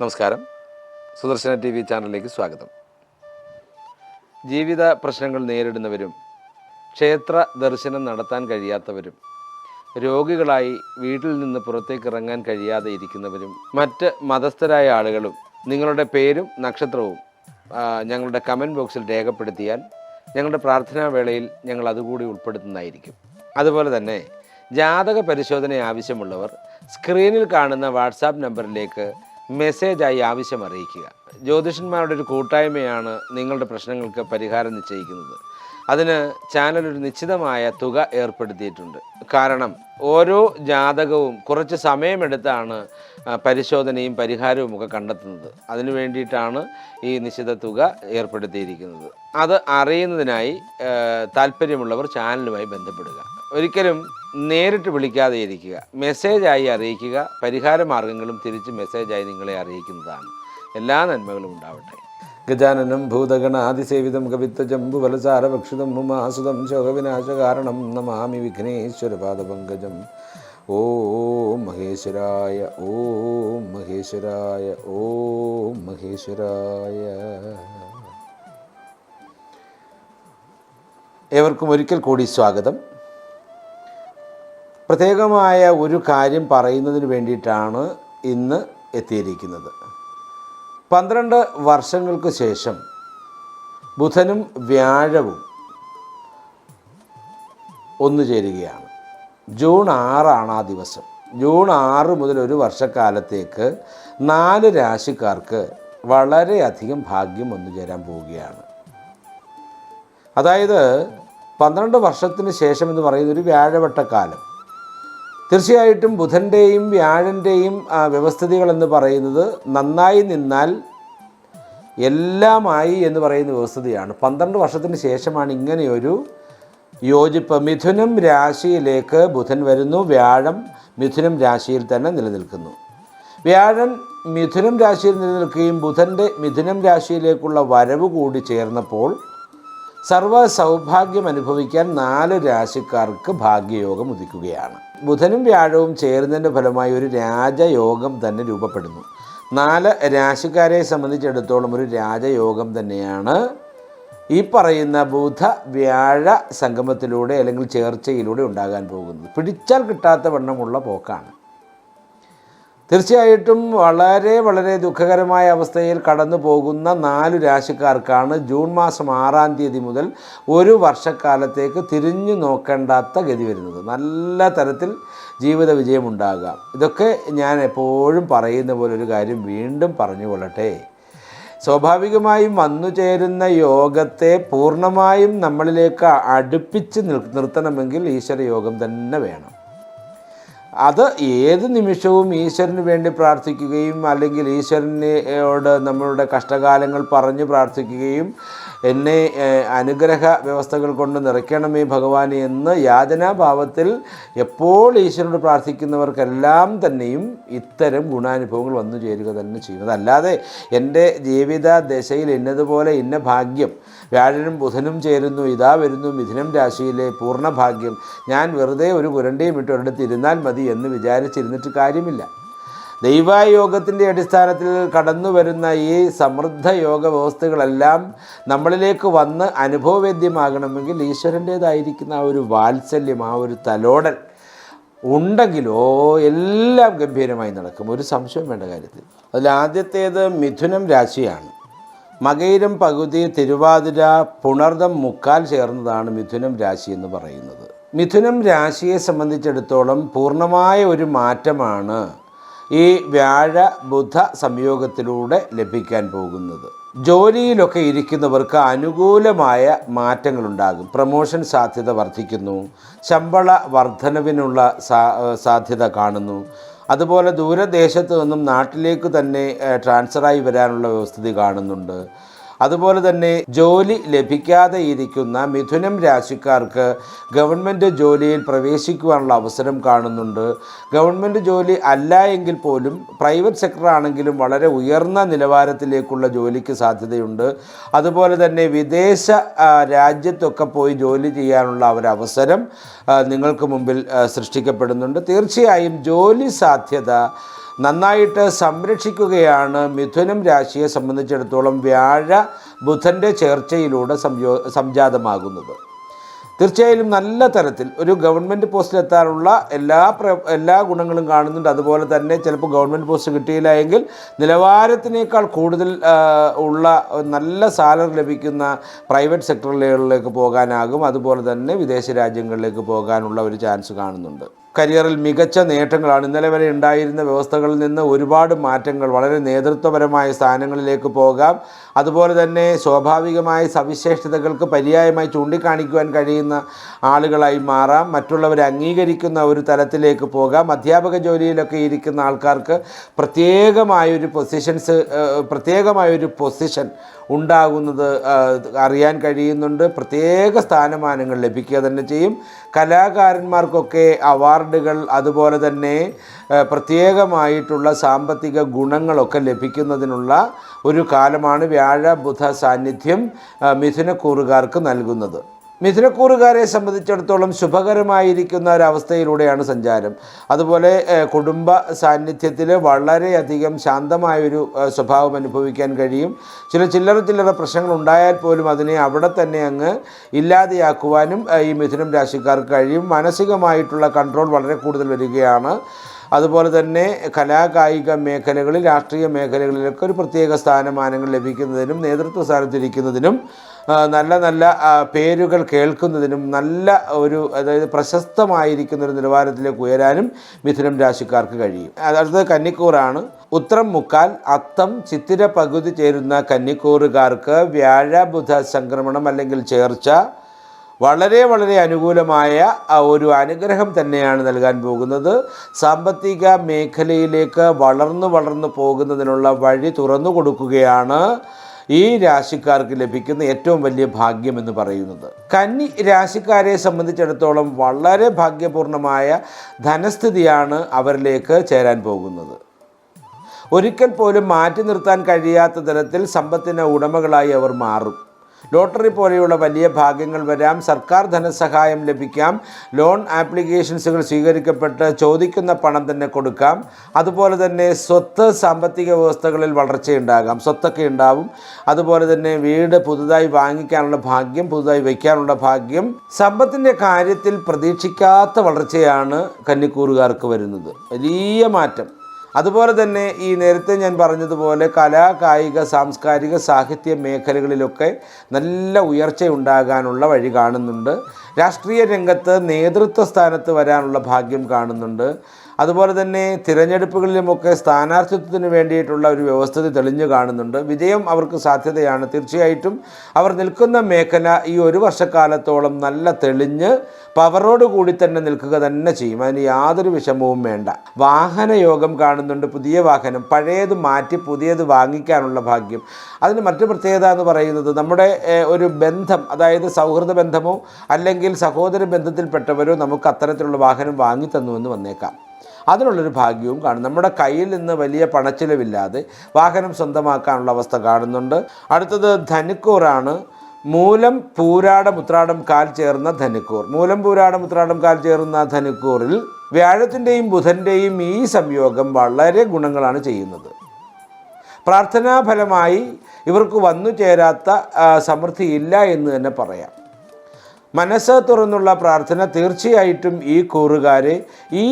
നമസ്കാരം. Sudarshana T V ചാനലിലേക്ക് സ്വാഗതം. ജീവിത പ്രശ്നങ്ങൾ നേരിടുന്നവരും ക്ഷേത്ര ദർശനം നടത്താൻ കഴിയാത്തവരും രോഗികളായി വീട്ടിൽ നിന്ന് പുറത്തേക്ക് ഇറങ്ങാൻ കഴിയാതെ ഇരിക്കുന്നവരും മറ്റ് മതസ്ഥരായ ആളുകളും നിങ്ങളുടെ പേരും നക്ഷത്രവും ഞങ്ങളുടെ കമന്റ് ബോക്സിൽ രേഖപ്പെടുത്തിയാൽ ഞങ്ങളുടെ പ്രാർത്ഥനാ വേളയിൽ ഞങ്ങൾ അതുകൂടി ഉൾപ്പെടുത്തുന്നതായിരിക്കും. അതുപോലെ തന്നെ ജാതക പരിശോധന ആവശ്യമുള്ളവർ സ്ക്രീനിൽ കാണുന്ന വാട്സാപ്പ് നമ്പറിലേക്ക് മെസ്സേജായി ആവശ്യം അറിയിക്കുക. ജ്യോതിഷന്മാരുടെ ഒരു കൂട്ടായ്മയാണ് നിങ്ങളുടെ പ്രശ്നങ്ങൾക്ക് പരിഹാരം നിശ്ചയിക്കുന്നത്. അതിന് ചാനൽ ഒരു നിശ്ചിതമായ തുക ഏർപ്പെടുത്തിയിട്ടുണ്ട്. കാരണം ഓരോ ജാതകവും കുറച്ച് സമയമെടുത്താണ് പരിശോധനയും പരിഹാരവും ഒക്കെ കണ്ടെത്തുന്നത്. അതിനു വേണ്ടിയിട്ടാണ് ഈ നിശ്ചിത തുക ഏർപ്പെടുത്തിയിരിക്കുന്നത്. അത് അറിയുന്നതിനായി താല്പര്യമുള്ളവർ ചാനലുമായി ബന്ധപ്പെടുക. ഒരിക്കലും നേരിട്ട് വിളിക്കാതെ ഇരിക്കുക. മെസ്സേജായി അറിയിക്കുക. പരിഹാര മാർഗങ്ങളും തിരിച്ച് മെസ്സേജായി നിങ്ങളെ അറിയിക്കുന്നതാണ്. എല്ലാ നന്മകളും ഉണ്ടാവട്ടെ. ഗജാനനം ഭൂതഗണാതിസേവിതം കവിത്വജംബു വലസാരഭക്ഷിതം ഉമാസുതം ശോകവിനാശകാരണം നമാമി വിഘ്നേശ്വരപാദപങ്കജം. ഓം മഹേശ്വരായ ഓം മഹേശ്വരായ ഓം മഹേശ്വരായ. ഏവർക്കും ഒരിക്കൽ കൂടി സ്വാഗതം. പ്രത്യേകമായ ഒരു കാര്യം പറയുന്നതിന് വേണ്ടിയിട്ടാണ് ഇന്ന് എത്തിയിരിക്കുന്നത്. പന്ത്രണ്ട് വർഷങ്ങൾക്ക് ശേഷം ബുധനും വ്യാഴവും ഒന്നു ചേരുകയാണ്. ജൂൺ ആറാണ് ആ ദിവസം. ജൂൺ ആറ് മുതൽ ഒരു വർഷക്കാലത്തേക്ക് നാല് രാശിക്കാർക്ക് വളരെയധികം ഭാഗ്യം വന്നു ചേരാൻ പോവുകയാണ്. അതായത് പന്ത്രണ്ട് വർഷത്തിന് ശേഷം എന്ന് പറയുന്ന ഒരു വ്യാഴവട്ടക്കാലം. തീർച്ചയായിട്ടും ബുധന്റെയും വ്യാഴന്റെയും വ്യവസ്ഥിതികളെന്ന് പറയുന്നത് നന്നായി നിന്നാൽ എല്ലാമായി എന്ന് പറയുന്ന വ്യവസ്ഥിതിയാണ്. പന്ത്രണ്ട് വർഷത്തിന് ശേഷമാണ് ഇങ്ങനെയൊരു യോജിപ്പ്. മിഥുനം രാശിയിലേക്ക് ബുധൻ വരുന്നു വ്യാഴം മിഥുനം രാശിയിൽ തന്നെ നിലനിൽക്കുന്നു. വ്യാഴൻ മിഥുനം രാശിയിൽ നിലനിൽക്കുകയും ബുധന്റെ മിഥുനം രാശിയിലേക്കുള്ള വരവ് കൂടി ചേർന്നപ്പോൾ സർവ സൗഭാഗ്യം അനുഭവിക്കാൻ നാല് രാശിക്കാർക്ക് ഭാഗ്യയോഗം ഉദിക്കുകയാണ്. ബുധനും വ്യാഴവും ചേരുന്നതിന്റെ ഫലമായി ഒരു രാജയോഗം തന്നെ രൂപപ്പെടുന്നു. നാല് രാശിക്കാരെ സംബന്ധിച്ചിടത്തോളം ഒരു രാജയോഗം തന്നെയാണ്. ഈ പറയുന്ന ബുധ വ്യാഴ സംഗമത്തിലൂടെ അല്ലെങ്കിൽ ചേർച്ചയിലൂടെ ഉണ്ടാകാൻ പോകുന്നത്. പിടിച്ചാൽ കിട്ടാത്ത വണ്ണമുള്ള പോക്കാണ്. തീർച്ചയായിട്ടും വളരെ വളരെ ദുഃഖകരമായ അവസ്ഥയിൽ കടന്നു പോകുന്ന നാല് രാശിക്കാർക്കാണ് ജൂൺ മാസം ആറാം തീയതി മുതൽ ഒരു വർഷക്കാലത്തേക്ക് തിരിഞ്ഞു നോക്കേണ്ടാത്ത ഗതി വരുന്നത്. നല്ല തരത്തിൽ ജീവിത വിജയമുണ്ടാകാം. ഇതൊക്കെ ഞാൻ എപ്പോഴും പറയുന്ന പോലെ ഒരു കാര്യം വീണ്ടും പറഞ്ഞുകൊള്ളട്ടെ. സ്വാഭാവികമായും വന്നു ചേരുന്ന യോഗത്തെ പൂർണമായും നമ്മളിലേക്ക് അടുപ്പിച്ച് നിർ- നിർത്തണമെങ്കിൽ ഈശ്വര യോഗം തന്നെ വേണം. അത് ഏത് നിമിഷവും ഈശ്വരന് വേണ്ടി പ്രാർത്ഥിക്കുകയും അല്ലെങ്കിൽ ഈശ്വരനോട് നമ്മളുടെ കഷ്ടകാലങ്ങൾ പറഞ്ഞ് പ്രാർത്ഥിക്കുകയും എന്നെ അനുഗ്രഹ വ്യവസ്ഥകൾ കൊണ്ട് നിറയ്ക്കണമേ ഭഗവാൻ എന്ന് യാതനാഭാവത്തിൽ എപ്പോൾ ഈശ്വരനോട് പ്രാർത്ഥിക്കുന്നവർക്കെല്ലാം തന്നെയും ഇത്തരം ഗുണാനുഭവങ്ങൾ വന്നു ചേരുക തന്നെ ചെയ്യുന്നത് അല്ലാതെ എന്റെ ജീവിത ദശയിൽ ഇന്നതുപോലെ ഇന്ന ഭാഗ്യം വ്യാഴനും ബുധനും ചേരുന്നു ഇതാ വരുന്നു മിഥുനം രാശിയിലെ പൂർണ ഭാഗ്യം ഞാൻ വെറുതെ ഒരു കുരണ്ടയും ഇട്ട് ഒരിടത്ത് ഇരുന്നാൽ മതി എന്ന് വിചാരിച്ചിരുന്നിട്ട് കാര്യമില്ല. ദൈവായോഗത്തിന്റെ അടിസ്ഥാനത്തിൽ കടന്നു വരുന്ന ഈ സമൃദ്ധ യോഗ വ്യവസ്ഥകളെല്ലാം നമ്മളിലേക്ക് വന്ന് അനുഭവവേദ്യമാകണമെങ്കിൽ ഈശ്വരന്റേതായിരിക്കുന്ന ആ ഒരു വാത്സല്യം ആ ഒരു തലോടൽ ഉണ്ടെങ്കിലോ എല്ലാം ഗംഭീരമായി നടക്കും. ഒരു സംശയം വേണ്ട കാര്യത്തിൽ. അതിൽ ആദ്യത്തേത് മിഥുനം രാശിയാണ്. മകയിരം പകുതി തിരുവാതിര പുണർദം മുക്കാൽ ചേർന്നതാണ് മിഥുനം രാശി എന്ന് പറയുന്നത്. മിഥുനം രാശിയെ സംബന്ധിച്ചിടത്തോളം പൂർണമായ ഒരു മാറ്റമാണ്. ഈ വ്യാഴ ബുധ സംയോഗത്തിലൂടെ ലഭിക്കാൻ പോകുന്നത്. ജോലിയിലൊക്കെ ഇരിക്കുന്നവർക്ക് അനുകൂലമായ മാറ്റങ്ങളുണ്ടാകും. പ്രമോഷൻ സാധ്യത വർദ്ധിക്കുന്നു. ശമ്പള വർധനവിനുള്ള സാധ്യത കാണുന്നു. അതുപോലെ ദൂരദേശത്ത് നിന്നും നാട്ടിലേക്ക് തന്നെ ട്രാൻസ്ഫറായി വരാനുള്ള വ്യവസ്ഥിതി കാണുന്നുണ്ട്. അതുപോലെ തന്നെ ജോലി ലഭിക്കാതെ ഇരിക്കുന്ന മിഥുനം രാശിക്കാർക്ക് ഗവൺമെന്റ് ജോലിയിൽ പ്രവേശിക്കുവാനുള്ള അവസരം കാണുന്നുണ്ട്. ഗവൺമെന്റ് ജോലി അല്ല എങ്കിൽ പോലും പ്രൈവറ്റ് സെക്ടർ ആണെങ്കിലും വളരെ ഉയർന്ന നിലവാരത്തിലേക്കുള്ള ജോലിക്ക് സാധ്യതയുണ്ട്. അതുപോലെ തന്നെ വിദേശ രാജ്യത്തൊക്കെ പോയി ജോലി ചെയ്യാനുള്ള ഒരവസരം നിങ്ങൾക്ക് മുമ്പിൽ സൃഷ്ടിക്കപ്പെടുന്നുണ്ട്. തീർച്ചയായും ജോലി സാധ്യത നന്നായിട്ട് സംരക്ഷിക്കുകയാണ് മിഥുനം രാശിയെ സംബന്ധിച്ചിടത്തോളം വ്യാഴ ബുധന്റെ ചേർച്ചയിലൂടെ സംയോ സംജാതമാകുന്നത്. തീർച്ചയായും നല്ല തരത്തിൽ ഒരു ഗവൺമെന്റ് പോസ്റ്റിലെത്താനുള്ള എല്ലാ പ്ര എല്ലാ ഗുണങ്ങളും കാണുന്നുണ്ട്. അതുപോലെ തന്നെ ചിലപ്പോൾ ഗവൺമെന്റ് പോസ്റ്റ് കിട്ടിയില്ല എങ്കിൽ നിലവാരത്തിനേക്കാൾ കൂടുതൽ ഉള്ള നല്ല സാലറി ലഭിക്കുന്ന പ്രൈവറ്റ് സെക്ടറുകളിലേക്ക് പോകാനാകും. അതുപോലെ തന്നെ വിദേശ രാജ്യങ്ങളിലേക്ക് പോകാനുള്ള ഒരു ചാൻസ് കാണുന്നുണ്ട്. കരിയറിൽ മികച്ച നേട്ടങ്ങളാണ്. ഇന്നലെ വരെ ഉണ്ടായിരുന്ന വ്യവസ്ഥകളിൽ നിന്ന് ഒരുപാട് മാറ്റങ്ങൾ വളരെ നേതൃത്വപരമായ സ്ഥാനങ്ങളിലേക്ക് പോകാം. അതുപോലെ തന്നെ സ്വാഭാവികമായ സവിശേഷതകൾക്ക് പര്യായമായി ചൂണ്ടിക്കാണിക്കുവാൻ കഴിയുന്ന ആളുകളായി മാറാം. മറ്റുള്ളവരെ അംഗീകരിക്കുന്ന ഒരു തലത്തിലേക്ക് പോകാം. അധ്യാപക ജോലിയിലൊക്കെ ഇരിക്കുന്ന ആൾക്കാർക്ക് പ്രത്യേകമായൊരു പൊസിഷൻസ് പ്രത്യേകമായൊരു പൊസിഷൻ ഉണ്ടാകുന്നത് അറിയാൻ കഴിയുന്നുണ്ട്. പ്രത്യേക സ്ഥാനമാനങ്ങൾ ലഭിക്കുക തന്നെ ചെയ്യും. കലാകാരന്മാർക്കൊക്കെ അവാർഡുകൾ അതുപോലെ തന്നെ പ്രത്യേകമായിട്ടുള്ള സാമ്പത്തിക ഗുണങ്ങളൊക്കെ ലഭിക്കുന്നതിനുള്ള ഒരു കാലമാണ് വ്യാഴ ബുധ സാന്നിധ്യം മിഥുനക്കൂറുകാർക്ക് നൽകുന്നത്. മിഥുനക്കൂറുകാരെ സംബന്ധിച്ചിടത്തോളം ശുഭകരമായിരിക്കുന്ന ഒരവസ്ഥയിലൂടെയാണ് സഞ്ചാരം. അതുപോലെ കുടുംബ സാന്നിധ്യത്തിൽ വളരെയധികം ശാന്തമായൊരു സ്വഭാവം അനുഭവിക്കാൻ കഴിയും. ചില ചില്ലറ ചില്ലറ പ്രശ്നങ്ങൾ ഉണ്ടായാൽ പോലും അതിനെ അവിടെ തന്നെ അങ്ങ് ഇല്ലാതെയാക്കുവാനും ഈ മിഥുനം രാശിക്കാർക്ക് കഴിയും. മാനസികമായിട്ടുള്ള കൺട്രോൾ വളരെ കൂടുതൽ വരികയാണ്. അതുപോലെ തന്നെ കലാകായിക മേഖലകളിൽ രാഷ്ട്രീയ മേഖലകളിലൊക്കെ ഒരു പ്രത്യേക സ്ഥാനമാനങ്ങൾ ലഭിക്കുന്നതിനും നേതൃത്വ സ്ഥാനത്തിരിക്കുന്നതിനും നല്ല നല്ല പേരുകൾ കേൾക്കുന്നതിനും നല്ല ഒരു അതായത് പ്രശസ്തമായിരിക്കുന്ന ഒരു നിലവാരത്തിലേക്ക് ഉയരാനും മിഥുനം രാശിക്കാർക്ക് കഴിയും. അതായത് കന്നിക്കൂറാണ്. ഉത്രം മുക്കാൽ അത്തം ചിത്തിര പകുതി ചേരുന്ന കന്നിക്കൂറുകാർക്ക് വ്യാഴ ബുധ സംക്രമണം അല്ലെങ്കിൽ ചേർച്ച വളരെ വളരെ അനുകൂലമായ ഒരു അനുഗ്രഹം തന്നെയാണ് നൽകാൻ പോകുന്നത്. സാമ്പത്തിക മേഖലയിലേക്ക് വളർന്നു വളർന്നു പോകുന്നതിനുള്ള വഴി തുറന്നു കൊടുക്കുകയാണ്. ഈ രാശിക്കാർക്ക് ലഭിക്കുന്ന ഏറ്റവും വലിയ ഭാഗ്യം എന്ന് പറയുന്നത്. കന്നി രാശിക്കാരെ സംബന്ധിച്ചിടത്തോളം വളരെ ഭാഗ്യപൂർണമായ ധനസ്ഥിതിയാണ് അവരിലേക്ക് ചേരാൻ പോകുന്നത്. ഒരിക്കൽ പോലും മാറ്റി നിർത്താൻ കഴിയാത്ത തരത്തിൽ സമ്പത്തിന് ഉടമകളായി അവർ മാറും. ലോട്ടറി പോലെയുള്ള വലിയ ഭാഗ്യങ്ങൾ വരാം. സർക്കാർ ധനസഹായം ലഭിക്കാം. ലോൺ ആപ്ലിക്കേഷൻസുകൾ സ്വീകരിക്കപ്പെട്ട് ചോദിക്കുന്ന പണം തന്നെ കൊടുക്കാം. അതുപോലെ തന്നെ സ്വത്ത് സാമ്പത്തിക വ്യവസ്ഥകളിൽ വളർച്ചയുണ്ടാകാം. സ്വത്തൊക്കെ ഉണ്ടാവും. അതുപോലെ തന്നെ വീട് പുതുതായി വാങ്ങിക്കാനുള്ള ഭാഗ്യം പുതുതായി വയ്ക്കാനുള്ള ഭാഗ്യം. സമ്പത്തിന്റെ കാര്യത്തിൽ പ്രതീക്ഷിക്കാത്ത വളർച്ചയാണ് കന്നിക്കൂറുകാർക്ക് വരുന്നത്. വലിയ മാറ്റം. അതുപോലെ തന്നെ ഈ നേരത്തെ ഞാൻ പറഞ്ഞതുപോലെ കലാ കായിക സാംസ്കാരിക സാഹിത്യ മേഖലകളിലൊക്കെ നല്ല ഉയർച്ച ഉണ്ടാകാനുള്ള വഴി കാണുന്നുണ്ട്. രാഷ്ട്രീയ രംഗത്ത് നേതൃത്വ സ്ഥാനത്ത് വരാനുള്ള ഭാഗ്യം കാണുന്നുണ്ട്. അതുപോലെ തന്നെ തിരഞ്ഞെടുപ്പുകളിലുമൊക്കെ സ്ഥാനാർത്ഥിത്വത്തിന് വേണ്ടിയിട്ടുള്ള ഒരു വ്യവസ്ഥിതി തെളിഞ്ഞു കാണുന്നുണ്ട്. വിജയം അവർക്ക് സാധ്യതയാണ്. തീർച്ചയായിട്ടും അവർ നിൽക്കുന്ന മേഖല ഈ ഒരു വർഷക്കാലത്തോളം നല്ല തെളിഞ്ഞ് പവറോട് കൂടി തന്നെ നിൽക്കുക തന്നെ ചെയ്യും. അതിന് യാതൊരു വിഷമവും വേണ്ട. വാഹന യോഗം കാണുന്നുണ്ട് പുതിയ വാഹനം. പഴയത് മാറ്റി പുതിയത് വാങ്ങിക്കാനുള്ള ഭാഗ്യം. അതിന് മറ്റു പ്രത്യേകത എന്ന് പറയുന്നത് നമ്മുടെ ഒരു ബന്ധം അതായത് സൗഹൃദ ബന്ധമോ അല്ലെങ്കിൽ സഹോദര ബന്ധത്തിൽപ്പെട്ടവരോ നമുക്ക് അത്തരത്തിലുള്ള വാഹനം വാങ്ങി തന്നു എന്ന് വന്നേക്കാം. അതിനുള്ളൊരു ഭാഗ്യവും കാണും. നമ്മുടെ കയ്യിൽ നിന്ന് വലിയ പണച്ചിലവില്ലാതെ വാഹനം സ്വന്തമാക്കാനുള്ള അവസ്ഥ കാണുന്നുണ്ട്. അടുത്തത് ധനുക്കൂറാണ്. മൂലം പൂരാട ഉത്രാടം കാൽ ചേർന്ന ധനുക്കൂർ. മൂലം പൂരാട ഉത്രാടം കാൽ ചേർന്ന ധനുക്കൂറിൽ വ്യാഴത്തിന്റെയും ബുധന്റെയും ഈ സംയോഗം വളരെ ഗുണങ്ങളാണ് ചെയ്യുന്നത്. പ്രാർത്ഥനാഫലമായി ഇവർക്ക് വന്നു ചേരാത്ത സമൃദ്ധിയില്ല എന്ന് തന്നെ പറയാം. മനസ്സ് തുറന്നുള്ള പ്രാർത്ഥന തീർച്ചയായിട്ടും ഈ കൂറുകാർ ഈ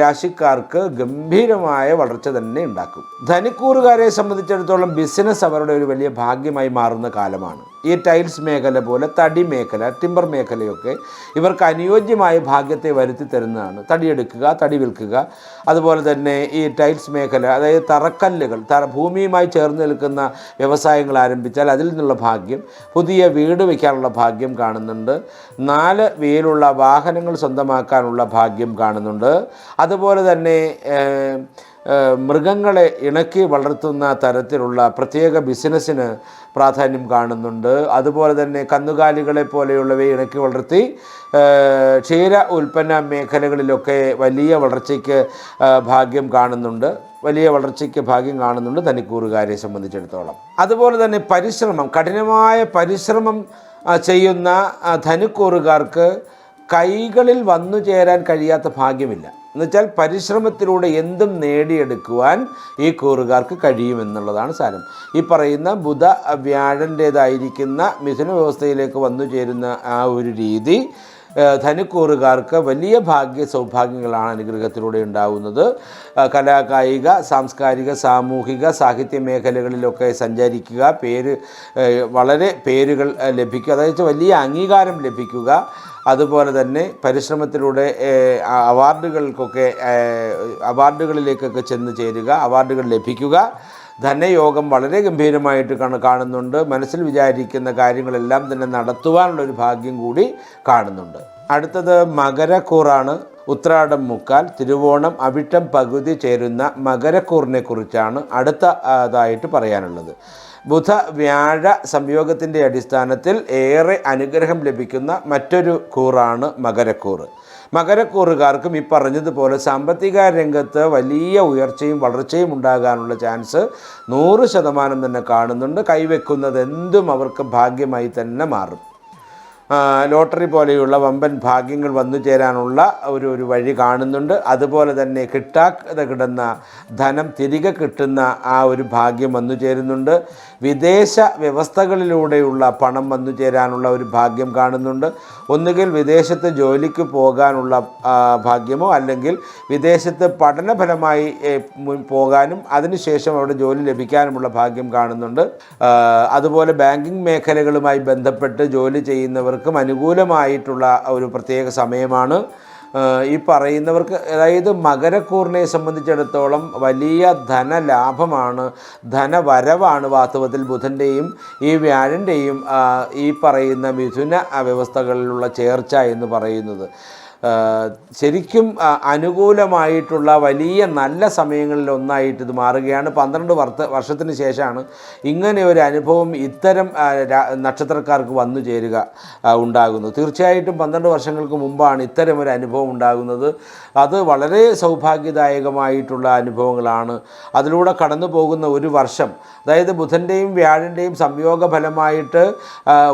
രാശിക്കാർക്ക് ഗംഭീരമായ വളർച്ച തന്നെ ഉണ്ടാക്കും. ധനിക്കൂറുകാരെ സംബന്ധിച്ചിടത്തോളം ബിസിനസ് അവരുടെ ഒരു വലിയ ഭാഗ്യമായി മാറുന്ന കാലമാണ്. ഈ ടൈൽസ് മേഖല പോലെ തടി മേഖല ടിമ്പർ മേഖലയൊക്കെ ഇവർക്ക് അനുയോജ്യമായ ഭാഗ്യത്തെ വരുത്തി തരുന്നതാണ്. തടിയെടുക്കുക തടി വിൽക്കുക. അതുപോലെ തന്നെ ഈ ടൈൽസ് മേഖല അതായത് തറക്കല്ലുകൾ തറ ഭൂമിയുമായി ചേർന്ന് നിൽക്കുന്ന വ്യവസായങ്ങൾ ആരംഭിച്ചാൽ അതിൽ നിന്നുള്ള ഭാഗ്യം പുതിയ വീട് വയ്ക്കാനുള്ള ഭാഗ്യം കാണുന്നുണ്ട്. നാല് വീലുള്ള വാഹനങ്ങൾ സ്വന്തമാക്കാനുള്ള ഭാഗ്യം കാണുന്നുണ്ട്. അതുപോലെ തന്നെ മൃഗങ്ങളെ ഇണക്കി വളർത്തുന്ന തരത്തിലുള്ള പ്രത്യേക ബിസിനസ്സിന് പ്രാധാന്യം കാണുന്നുണ്ട്. അതുപോലെ തന്നെ കന്നുകാലികളെ പോലെയുള്ളവയെ ഇണക്കി വളർത്തി ക്ഷീര ഉൽപ്പന്ന മേഖലകളിലൊക്കെ വലിയ വളർച്ചയ്ക്ക് ഭാഗ്യം കാണുന്നുണ്ട്. വലിയ വളർച്ചയ്ക്ക് ഭാഗ്യം കാണുന്നുണ്ട് തനിക്കൂറുകാരെ സംബന്ധിച്ചിടത്തോളം. അതുപോലെ തന്നെ പരിശ്രമം കഠിനമായ പരിശ്രമം ചെയ്യുന്ന ധനുക്കൂറുകാർക്ക് കൈകളിൽ വന്നു ചേരാൻ കഴിയാത്ത ഭാഗ്യമില്ല. എന്നുവെച്ചാൽ പരിശ്രമത്തിലൂടെ എന്തും നേടിയെടുക്കുവാൻ ഈ കൂറുകാർക്ക് കഴിയുമെന്നുള്ളതാണ് സാരം. ഈ പറയുന്ന ബുധ വ്യാഴന്റേതായിരിക്കുന്ന മിഥുന വ്യവസ്ഥയിലേക്ക് വന്നു ചേരുന്ന ആ ഒരു രീതി ധനുക്കൂറുകാർക്ക് വലിയ ഭാഗ്യ സൗഭാഗ്യങ്ങളാണ് അനുഗ്രഹത്തിലൂടെ ഉണ്ടാകുന്നത് കലാകായിക സാംസ്കാരിക സാമൂഹിക സാഹിത്യ മേഖലകളിലൊക്കെ സഞ്ചരിക്കുക പേര് വളരെ പേരുകൾ ലഭിക്കുക. അതായത് വലിയ അംഗീകാരം ലഭിക്കുക. അതുപോലെ തന്നെ പരിശ്രമത്തിലൂടെ അവാർഡുകൾക്കൊക്കെ അവാർഡുകളിലേക്കൊക്കെ ചെന്ന് ചേരുക അവാർഡുകൾ ലഭിക്കുക. ധനയോഗം വളരെ ഗംഭീരമായിട്ട് കാണ കാണുന്നുണ്ട്. മനസ്സിൽ വിചാരിക്കുന്ന കാര്യങ്ങളെല്ലാം തന്നെ നടത്തുവാനുള്ള ഒരു ഭാഗ്യം കൂടി കാണുന്നുണ്ട്. അടുത്തത് മകരക്കൂറാണ്. ഉത്രാടം മുക്കാൽ തിരുവോണം അവിട്ടം പകുതി ചേരുന്ന മകരക്കൂറിനെ കുറിച്ചാണ് അടുത്ത അതായിട്ട് പറയാനുള്ളത്. ബുധ വ്യാഴ സംയോഗത്തിന്റെ അടിസ്ഥാനത്തിൽ ഏറെ അനുഗ്രഹം ലഭിക്കുന്ന മറ്റൊരു കൂറാണ് മകരക്കൂറ്. മകരക്കൂറുകാർക്കും ഈ പറഞ്ഞതുപോലെ സാമ്പത്തിക രംഗത്ത് വലിയ ഉയർച്ചയും വളർച്ചയും ഉണ്ടാകാനുള്ള ചാൻസ് നൂറ് ശതമാനം തന്നെ കാണുന്നുണ്ട്. കൈവെക്കുന്നത് എന്തും അവർക്ക് ഭാഗ്യമായി തന്നെ മാറും. ലോട്ടറി പോലെയുള്ള വമ്പൻ ഭാഗ്യങ്ങൾ വന്നു ചേരാനുള്ള ഒരു ഒരു വഴി കാണുന്നുണ്ട്. അതുപോലെ തന്നെ കിട്ടാതെ കിടന്ന ധനം തിരികെ കിട്ടുന്ന ആ ഒരു ഭാഗ്യം വന്നു ചേരുന്നുണ്ട്. വിദേശ വ്യവസ്ഥകളിലൂടെയുള്ള പണം വന്നു ചേരാനുള്ള ഒരു ഭാഗ്യം കാണുന്നുണ്ട്. ഒന്നുകിൽ വിദേശത്ത് ജോലിക്ക് പോകാനുള്ള ഭാഗ്യമോ അല്ലെങ്കിൽ വിദേശത്ത് പഠനഫലമായി പോകാനും അതിനുശേഷം അവിടെ ജോലി ലഭിക്കാനുമുള്ള ഭാഗ്യം കാണുന്നുണ്ട്. അതുപോലെ ബാങ്കിങ് മേഖലകളുമായി ബന്ധപ്പെട്ട് ജോലി ചെയ്യുന്നവർക്കും അനുകൂലമായിട്ടുള്ള ഒരു പ്രത്യേക സമയമാണ്. ഈ പറയുന്നവർക്ക് അതായത് മകരക്കൂറിനെ സംബന്ധിച്ചിടത്തോളം വലിയ ധനലാഭമാണ് ധനവരവാണ് വാസ്തവത്തിൽ ബുധന്റെയും ഈ വ്യാഴന്റെയും ഈ പറയുന്ന മിഥുന വ്യവസ്ഥകളിലുള്ള ചേർച്ച എന്ന് പറയുന്നത്. ശരിക്കും അനുകൂലമായിട്ടുള്ള വലിയ നല്ല സമയങ്ങളിൽ ഒന്നായിട്ട് ഇത് മാറുകയാണ്. പന്ത്രണ്ട് വർത്ത വർഷത്തിന് ശേഷമാണ് ഇങ്ങനെ ഒരു അനുഭവം ഇത്തരം നക്ഷത്രക്കാർക്ക് വന്നു ചേരുക ഉണ്ടാകുന്നത്. തീർച്ചയായിട്ടും പന്ത്രണ്ട് വർഷങ്ങൾക്ക് മുമ്പാണ് ഇത്തരം ഒരു അനുഭവം ഉണ്ടാകുന്നത്. അത് വളരെ സൗഭാഗ്യദായകമായിട്ടുള്ള അനുഭവങ്ങളാണ്. അതിലൂടെ കടന്നു പോകുന്ന ഒരു വർഷം അതായത് ബുധന്റെയും വ്യാഴന്റെയും സംയോഗ ഫലമായിട്ട്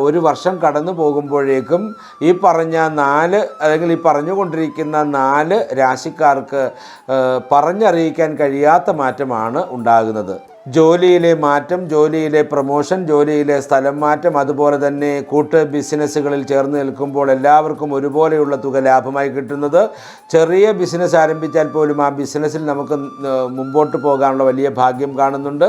ഒരു വർഷം കടന്നു പോകുമ്പോഴേക്കും ഈ പറഞ്ഞ നാല് അല്ലെങ്കിൽ ഈ പറഞ്ഞുകൊണ്ടിരിക്കുന്ന നാല് രാശിക്കാർക്ക് പറഞ്ഞറിയിക്കാൻ കഴിയാത്ത മാറ്റമാണ് ഉണ്ടാകുന്നത്. ജോലിയിലെ മാറ്റം ജോലിയിലെ പ്രൊമോഷൻ ജോലിയിലെ സ്ഥലം മാറ്റം അതുപോലെ തന്നെ കൂട്ട് ബിസിനസ്സുകളിൽ ചേർന്ന് നിൽക്കുമ്പോൾ എല്ലാവർക്കും ഒരുപോലെയുള്ള തുക ലാഭമായി കിട്ടുന്നത്. ചെറിയ ബിസിനസ് ആരംഭിച്ചാൽ പോലും ആ ബിസിനസ്സിൽ നമുക്ക് മുമ്പോട്ട് പോകാനുള്ള വലിയ ഭാഗ്യം കാണുന്നുണ്ട്.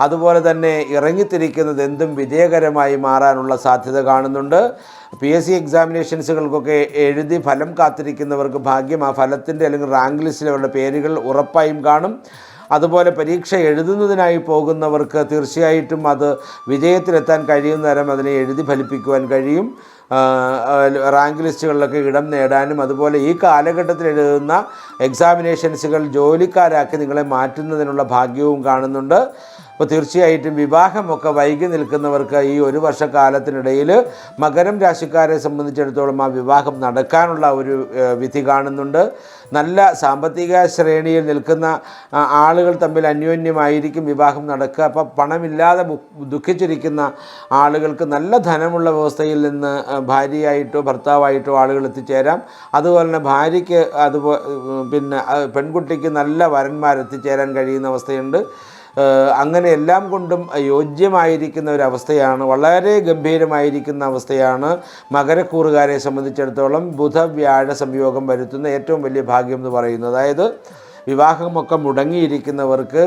അതുപോലെ തന്നെ ഇറങ്ങിത്തിരിക്കുന്നത് എന്തും വിജയകരമായി മാറാനുള്ള സാധ്യത കാണുന്നുണ്ട്. പി എസ് സി എക്സാമിനേഷൻസുകൾക്കൊക്കെ എഴുതി ഫലം കാത്തിരിക്കുന്നവർക്ക് ഭാഗ്യം. ആ ഫലത്തിന്റെ അല്ലെങ്കിൽ റാങ്ക് ലിസ്റ്റിൽ അവരുടെ പേരുകൾ ഉറപ്പായും കാണും. അതുപോലെ പരീക്ഷ എഴുതുന്നതിനായി പോകുന്നവർക്ക് തീർച്ചയായിട്ടും അത് വിജയത്തിലെത്താൻ കഴിയുന്ന തരം അതിനെ എഴുതി ഫലിപ്പിക്കുവാൻ കഴിയും. റാങ്ക് ലിസ്റ്റുകളിലൊക്കെ ഇടം നേടാനും അതുപോലെ ഈ കാലഘട്ടത്തിൽ എഴുതുന്ന എക്സാമിനേഷൻസുകൾ ജോലിക്കാരാക്കി നിങ്ങളെ മാറ്റുന്നതിനുള്ള ഭാഗ്യവും കാണുന്നുണ്ട്. അപ്പോൾ തീർച്ചയായിട്ടും വിവാഹമൊക്കെ വൈകി നിൽക്കുന്നവർക്ക് ഈ ഒരു വർഷക്കാലത്തിനിടയിൽ മകരം രാശിക്കാരെ സംബന്ധിച്ചിടത്തോളം ആ വിവാഹം നടക്കാനുള്ള ഒരു വിധി കാണുന്നുണ്ട്. നല്ല സാമ്പത്തിക ശ്രേണിയിൽ നിൽക്കുന്ന ആളുകൾ തമ്മിൽ അന്യോന്യമായിരിക്കും വിവാഹം നടക്കുക. അപ്പോൾ പണമില്ലാതെ ദുഃഖിച്ചിരിക്കുന്ന ആളുകൾക്ക് നല്ല ധനമുള്ള വ്യവസ്ഥയിൽ നിന്ന് ഭാര്യയായിട്ടോ ഭർത്താവായിട്ടോ ആളുകൾ എത്തിച്ചേരാം. അതുപോലെ തന്നെ ഭാര്യയ്ക്ക് അതുപോലെ പിന്നെ പെൺകുട്ടിക്ക് നല്ല വരന്മാരെത്തിച്ചേരാൻ കഴിയുന്ന അവസ്ഥയുണ്ട്. അങ്ങനെ എല്ലാം കൊണ്ടും യോജ്യമായിരിക്കുന്ന ഒരു അവസ്ഥയാണ് വളരെ ഗംഭീരമായിരിക്കുന്ന അവസ്ഥയാണ് മകരക്കൂറുകാരെ സംബന്ധിച്ചിടത്തോളം ബുധ വ്യാഴ സംയോഗം വരുത്തുന്ന ഏറ്റവും വലിയ ഭാഗ്യം എന്ന് പറയുന്നത്. അതായത് വിവാഹമൊക്കെ മുടങ്ങിയിരിക്കുന്നവർക്ക്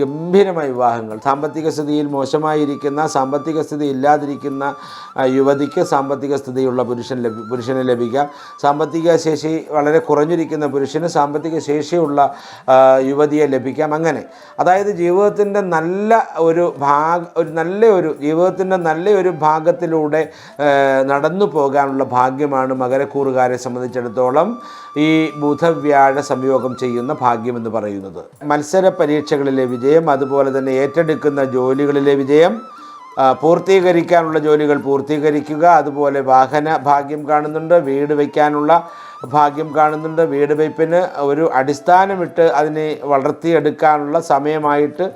ഗംഭീരമായ വിവാഹങ്ങൾ. സാമ്പത്തിക സ്ഥിതിയിൽ മോശമായിരിക്കുന്ന സാമ്പത്തിക സ്ഥിതി ഇല്ലാതിരിക്കുന്ന യുവതിക്ക് സാമ്പത്തിക സ്ഥിതിയുള്ള പുരുഷൻ ലഭി പുരുഷന് ലഭിക്കാം. സാമ്പത്തിക ശേഷി വളരെ കുറഞ്ഞിരിക്കുന്ന പുരുഷന് സാമ്പത്തിക ശേഷിയുള്ള യുവതിയെ ലഭിക്കാം. അങ്ങനെ. അതായത് ജീവിതത്തിന്റെ നല്ല ഒരു ഭാഗ ഒരു നല്ല ഒരു ജീവിതത്തിന്റെ നല്ല ഒരു ഭാഗത്തിലൂടെ നടന്നു പോകാനുള്ള ഭാഗ്യമാണ് മകരക്കൂറുകാരെ സംബന്ധിച്ചിടത്തോളം ഈ ബുധവ്യാഴ സംയോഗം ചെയ്യുന്ന ഭാഗ്യമെന്ന് പറയുന്നത്. മത്സര പരീക്ഷകളിലെ വിജയം അതുപോലെ തന്നെ ഏറ്റെടുക്കുന്ന ജോലികളിലെ വിജയം പൂർത്തീകരിക്കാനുള്ള ജോലികൾ പൂർത്തീകരിക്കുക അതുപോലെ വാഹന ഭാഗ്യം കാണുന്നുണ്ട് വീട് വയ്ക്കാനുള്ള ഭാഗ്യം കാണുന്നുണ്ട് വീട് വയ്പ്പിന് ഒരു അടിസ്ഥാനമിട്ട് അതിനെ വളർത്തിയെടുക്കാനുള്ള സമയമായിട്ട്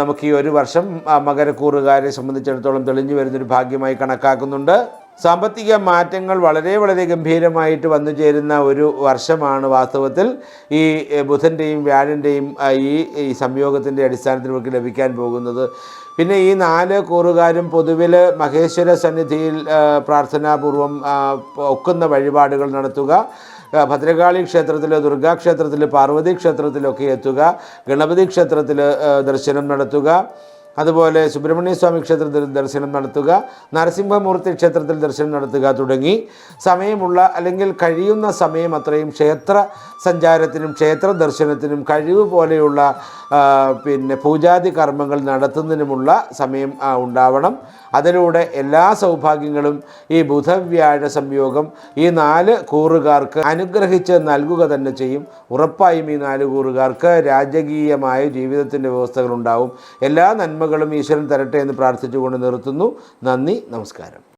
നമുക്ക് ഈ ഒരു വർഷം മകരക്കൂറുകാരെ സംബന്ധിച്ചിടത്തോളം തെളിഞ്ഞു വരുന്നൊരു ഭാഗ്യമായി കണക്കാക്കുന്നുണ്ട്. സാമ്പത്തിക മാറ്റങ്ങൾ വളരെ വളരെ ഗംഭീരമായിട്ട് വന്നു ചേരുന്ന ഒരു വർഷമാണ് വാസ്തവത്തിൽ ഈ ബുധന്റെയും വ്യാഴന്റെയും ഈ ഈ സംയോഗത്തിന്റെ അടിസ്ഥാനത്തിൽ നമുക്ക് ലഭിക്കാൻ പോകുന്നത്. പിന്നെ ഈ നാല് കൂറുകാരും പൊതുവിൽ മഹേശ്വര സന്നിധിയിൽ പ്രാർത്ഥനാപൂർവം ഒക്കുന്ന വഴിപാടുകൾ നടത്തുക. ഭദ്രകാളി ക്ഷേത്രത്തിൽ ദുർഗാക്ഷേത്രത്തിൽ പാർവതി ക്ഷേത്രത്തിലൊക്കെ എത്തുക. ഗണപതി ക്ഷേത്രത്തിൽ ദർശനം നടത്തുക. അതുപോലെ സുബ്രഹ്മണ്യ സ്വാമി ക്ഷേത്രത്തിൽ ദർശനം നടത്തുക നരസിംഹമൂർത്തി ക്ഷേത്രത്തിൽ ദർശനം നടത്തുക തുടങ്ങി. സമയമുള്ള അല്ലെങ്കിൽ കഴിയുന്ന സമയം അത്രയും ക്ഷേത്ര സഞ്ചാരത്തിനും ക്ഷേത്ര ദർശനത്തിനും കഴിവ് പോലെയുള്ള പിന്നെ പൂജാതി കർമ്മങ്ങൾ നടത്തുന്നതിനുമുള്ള സമയം ഉണ്ടാവണം. അതിലൂടെ എല്ലാ സൗഭാഗ്യങ്ങളും ഈ ബുധവ്യാഴ സംയോഗം ഈ നാല് കൂറുകാർക്ക് അനുഗ്രഹിച്ച് നൽകുക തന്നെ ചെയ്യും. ഉറപ്പായും ഈ നാല് കൂറുകാർക്ക് രാജകീയമായ ജീവിതത്തിന്റെ വ്യവസ്ഥകളുണ്ടാവും. എല്ലാ നന്മകളും ഈശ്വരൻ തരട്ടെ എന്ന് പ്രാർത്ഥിച്ചുകൊണ്ട് നിർത്തുന്നു. നന്ദി നമസ്കാരം.